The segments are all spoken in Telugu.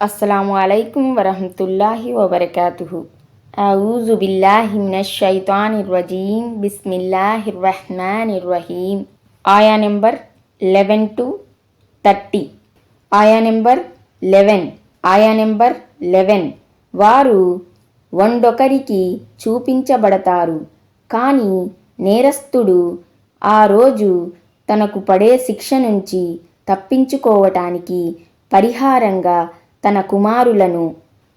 అస్సలాము అలైకుం వరహమతుల్లాహి వబర్కాతుహు అఊజు బిల్లాహి మినష్ షైతానిర్ రజీం బిస్మిల్లాహిర్ రహ్మానిర్ రహీం ఆయా నెంబర్ లెవెన్ టు థర్టీ ఆయా నెంబర్ లెవెన్ ఆయా నెంబర్ లెవెన్ వారు వండొకరికి చూపించబడతారు. కానీ నేరస్తుడు ఆ రోజు తనకు పడే శిక్ష నుంచి తప్పించుకోవటానికి పరిహారంగా తన కుమారులను.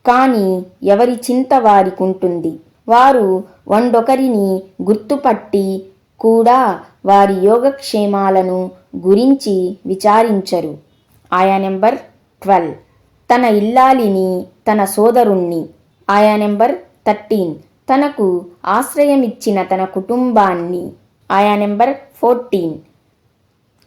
కానీ ఎవరి చింత వారికుంటుంది. వారు వండొకరిని గుర్తుపట్టి కూడా వారి యోగక్షేమాలను గురించి విచారించరు. ఆయా నెంబర్ ట్వెల్వ్. తన ఇల్లాలిని తన సోదరుణ్ణి. ఆయా నెంబర్ థర్టీన్. తనకు ఆశ్రయమిచ్చిన తన కుటుంబాన్ని. ఆయా నెంబర్ ఫోర్టీన్.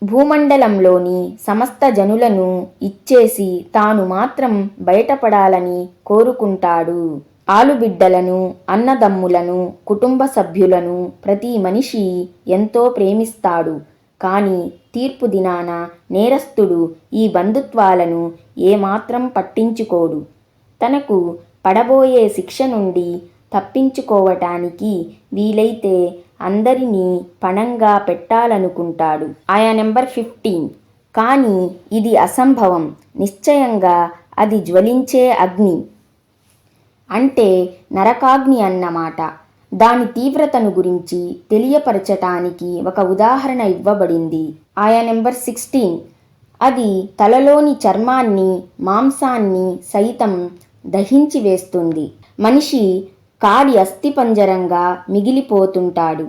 భూమండలంలోని సమస్త జనులను ఇచ్చేసి తాను మాత్రం బయటపడాలని కోరుకుంటాడు. ఆలుబిడ్డలను అన్నదమ్ములను కుటుంబ సభ్యులను ప్రతి మనిషి ఎంతో ప్రేమిస్తాడు. కానీ తీర్పు దినాన నేరస్తుడు ఈ బంధుత్వాలను ఏమాత్రం పట్టించుకోడు. తనకు పడబోయే శిక్ష నుండి తప్పించుకోవటానికి వీలైతే అందరినీ పణంగా పెట్టాలనుకుంటాడు. ఆయా నెంబర్ ఫిఫ్టీన్. కానీ ఇది అసంభవం. నిశ్చయంగా అది జ్వలించే అగ్ని. అంటే నరకాగ్ని అన్నమాట. దాని తీవ్రతను గురించి తెలియపరచటానికి ఒక ఉదాహరణ ఇవ్వబడింది. ఆయా నెంబర్ సిక్స్టీన్. అది తలలోని చర్మాన్ని మాంసాన్ని సైతం దహించి వేస్తుంది. మనిషి కాడి అస్థిపంజరంగా మిగిలిపోతుంటాడు.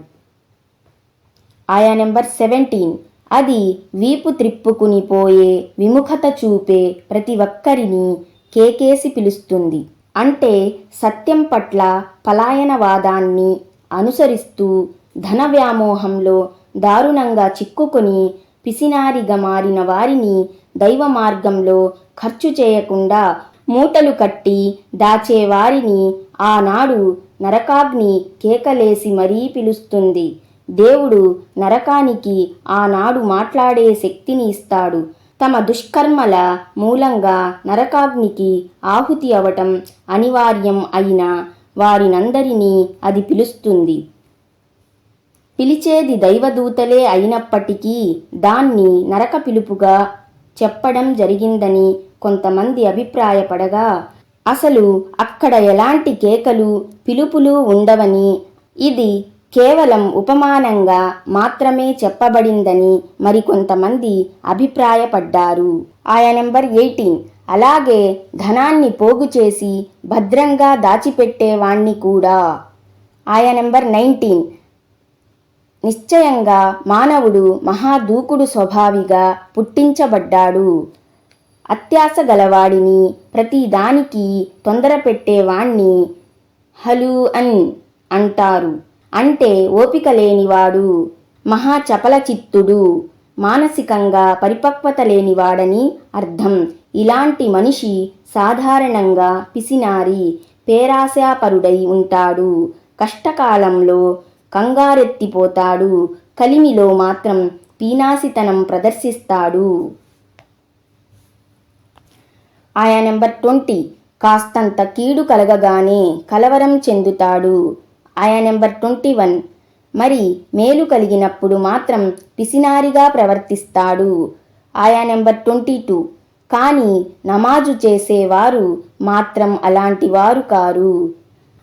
ఆయా నెంబర్ సెవెంటీన్. అది వీపు త్రిప్పుకుని పోయే విముఖత చూపే ప్రతి ఒక్కరిని కేకేసి పిలుస్తుంది. అంటే సత్యం పట్ల పలాయనవాదాన్ని అనుసరిస్తూ ధన వ్యామోహంలో దారుణంగా చిక్కుకొని పిసినారిగా మారిన వారిని దైవ మార్గంలో ఖర్చు చేయకుండా మూటలు కట్టి దాచేవారిని ఆనాడు నరకాగ్ని కేకలేసి మరీ పిలుస్తుంది. దేవుడు నరకానికి ఆనాడు మాట్లాడే శక్తిని ఇస్తాడు. తమ దుష్కర్మల మూలంగా నరకాగ్నికి ఆహుతి అవటం అనివార్యం అయిన వారినందరినీ అది పిలుస్తుంది. పిలిచేది దైవదూతలే అయినప్పటికీ దాన్ని నరక పిలుపుగా చెప్పడం జరిగిందని కొంతమంది అభిప్రాయపడగా అసలు అక్కడ ఎలాంటి కేకలు పిలుపులు ఉండవని. ఇది కేవలం ఉపమానంగా మాత్రమే చెప్పబడిందని మరికొంతమంది అభిప్రాయపడ్డారు. ఆయా నెంబర్ ఎయిటీన్. అలాగే ధనాన్ని పోగు చేసి భద్రంగా దాచిపెట్టేవాణ్ణి కూడా. ఆయా నెంబర్ నైన్టీన్. నిశ్చయంగా మానవుడు మహాదూకుడు స్వభావిగా పుట్టించబడ్డాడు. అత్యాస గలవాడిని ప్రతిదానికి తొందర పెట్టేవాణ్ణి హలు అన్ అంటారు. అంటే ఓపిక లేనివాడు మహా చపల చిత్తుడు మానసికంగా పరిపక్వత లేనివాడని అర్థం. ఇలాంటి మనిషి సాధారణంగా పిసినారి పేరాశాపరుడై ఉంటాడు. కష్టకాలంలో కంగారెత్తిపోతాడు. కలిమిలో మాత్రం పీనాసితనం ప్రదర్శిస్తాడు. ఆయా నెంబర్ ట్వంటీ. కాస్తంత కీడు కలగగానే కలవరం చెందుతాడు. ఆయా నెంబర్ ట్వంటీ వన్ మరి మేలు కలిగినప్పుడు మాత్రం పిసినారిగా ప్రవర్తిస్తాడు. ఆయా నెంబర్ ట్వంటీ టూ కానీ నమాజు చేసేవారు మాత్రం అలాంటి వారు కారు.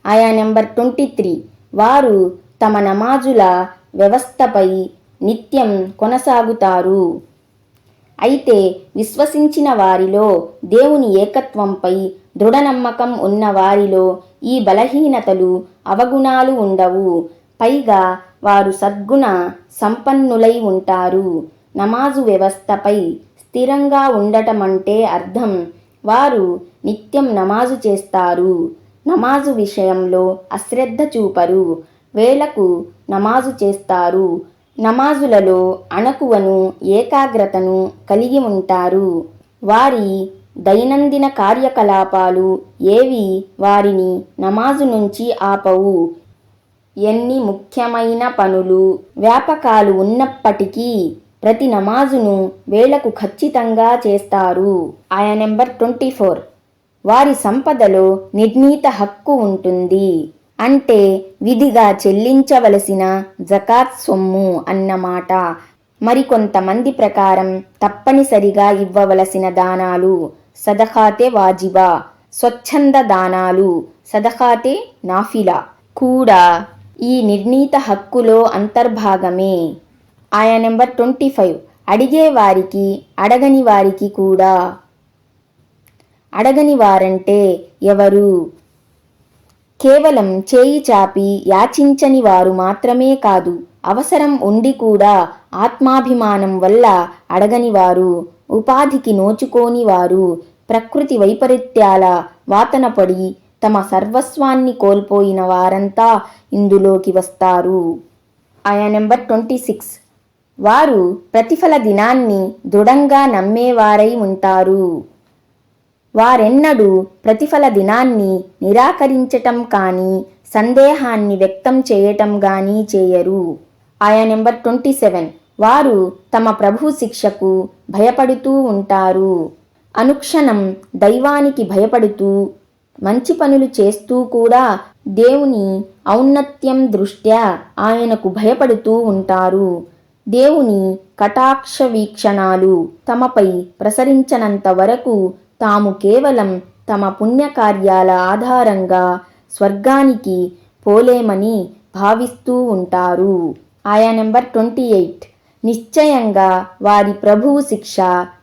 ఆయా నెంబర్ ట్వంటీ త్రీ వారు తమ నమాజుల వ్యవస్థపై నిత్యం కొనసాగుతారు. అయితే విశ్వసించిన వారిలో దేవుని ఏకత్వంపై దృఢ నమ్మకం ఉన్న వారిలో ఈ బలహీనతలు అవగుణాలు ఉండవు. పైగా వారు సద్గుణ సంపన్నులై ఉంటారు. నమాజు వ్యవస్థపై స్థిరంగా ఉండటమంటే అర్థం. వారు నిత్యం నమాజు చేస్తారు. నమాజు విషయంలో అశ్రద్ధ చూపరు. వేలకు నమాజు చేస్తారు. నమాజులలో అణకువను ఏకాగ్రతను కలిగి ఉంటారు. వారి దైనందిన కార్యకలాపాలు ఏవి? వారిని నమాజు నుంచి ఆపవు. ఎన్ని ముఖ్యమైన పనులు వ్యాపకాలు ఉన్నప్పటికీ ప్రతి నమాజును వేళకు ఖచ్చితంగా చేస్తారు. ఆయా నెంబర్ ట్వంటీ ఫోర్. వారి సంపదలో నిర్ణీత హక్కు ఉంటుంది. అంటే విధిగా చెల్లించవలసిన జకాత్ సొమ్ము అన్నమాట. మరికొంతమంది ప్రకారం తప్పనిసరిగా ఇవ్వవలసిన దానాలు సదఖాతే వాజిబా స్వచ్ఛంద దానాలు సదఖాతే నాఫిలా. కూడా ఈ నిర్ణీత హక్కులో అంతర్భాగమే. ఆయా నెంబర్ ట్వంటీ ఫైవ్. అడిగే వారికి అడగని వారికి కూడా. అడగని వారంటే ఎవరు? కేవలం చేయి చాపి యాచించని వారు మాత్రమే కాదు అవసరం ఉండి కూడా ఆత్మాభిమానం వల్ల అడగని వారు ఉపాధికి నోచుకోని వారు ప్రకృతి వైపరీత్యాల వాతన పడి తమ సర్వస్వాన్ని కోల్పోయిన వారంతా ఇందులోకి వస్తారు. ఆయా నెంబర్ ట్వంటీ సిక్స్. వారు ప్రతిఫల దినాన్ని దృఢంగా నమ్మేవారై ఉంటారు. వారెన్నడూ ప్రతిఫల దినాన్ని నిరాకరించటం కానీ సందేహాన్ని వ్యక్తం చేయటం కానీ చేయరు. ఆయా నెంబర్ ట్వంటీ సెవెన్. వారు తమ ప్రభు శిక్షకు భయపడుతూ ఉంటారు. అనుక్షణం దైవానికి భయపడుతూ మంచి పనులు చేస్తూ కూడా దేవుని ఔన్నత్యం దృష్ట్యా ఆయనకు భయపడుతూ ఉంటారు. దేవుని కటాక్ష వీక్షణాలు తమపై ప్రసరించనంత వరకు తాము కేవలం తమ పుణ్యకార్యాల ఆధారంగా స్వర్గానికి పోలేమని భావిస్తూ ఉంటారు. ఆయా నెంబర్ ట్వంటీ ఎయిట్. నిశ్చయంగా వారి ప్రభువు శిక్ష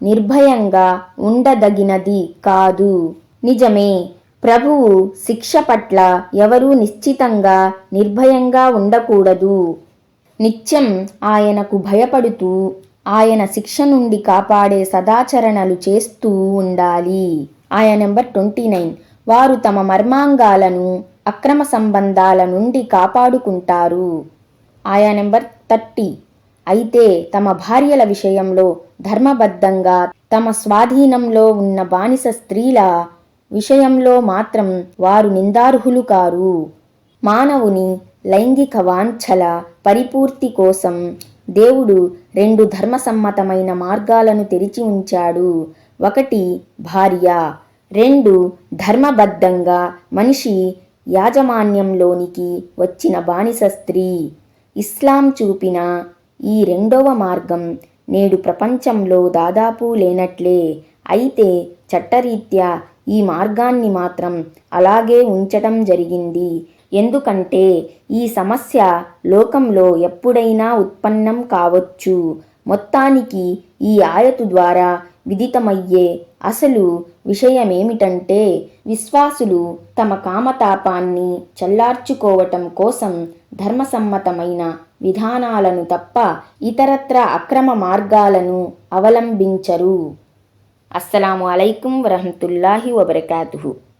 నిర్భయంగా ఉండదగినది కాదు. నిజమే ప్రభువు శిక్ష పట్ల ఎవరూ నిశ్చితంగా నిర్భయంగా ఉండకూడదు. నిత్యం ఆయనకు భయపడుతూ ఆయన శిక్ష నుండి కాపాడే సదాచరణలు చేస్తూ ఉండాలి. ఆయన నెంబర్ ట్వంటీ నైన్. వారు తమ మర్మాంగాలను అక్రమ సంబంధాల నుండి కాపాడుకుంటారు. ఆయా నెంబర్ థర్టీ. అయితే తమ భార్యల విషయంలో ధర్మబద్ధంగా తమ స్వాధీనంలో ఉన్న బానిస స్త్రీల విషయంలో మాత్రం వారు నిందార్హులు కారు. మానవుని లైంగిక వాంఛల పరిపూర్తి కోసం దేవుడు రెండు ధర్మసమ్మతమైన మార్గాలను తెరిచి ఉంచాడు. ఒకటి భార్య రెండు ధర్మబద్ధంగా మనిషి యాజమాన్యంలోనికి వచ్చిన బానిస స్త్రీ. ఇస్లాం చూపిన ఈ రెండవ మార్గం నేడు ప్రపంచంలో దాదాపు లేనట్లే. అయితే చట్టరీత్యా ఈ మార్గాన్ని మాత్రం అలాగే ఉంచటం జరిగింది. ఎందుకంటే ఈ సమస్య లోకంలో ఎప్పుడైనా ఉత్పన్నం కావచ్చు. మొత్తానికి ఈ ఆయతు ద్వారా విదితమయ్యే అసలు విషయమేమిటంటే విశ్వాసులు తమ కామతాపాన్ని చల్లార్చుకోవటం కోసం ధర్మసమ్మతమైన విధానాలను తప్ప ఇతరత్ర అక్రమ మార్గాలను అవలంబించరు. అస్సలాము అలైకుం వరహతుల్లాహి వబర్కాతు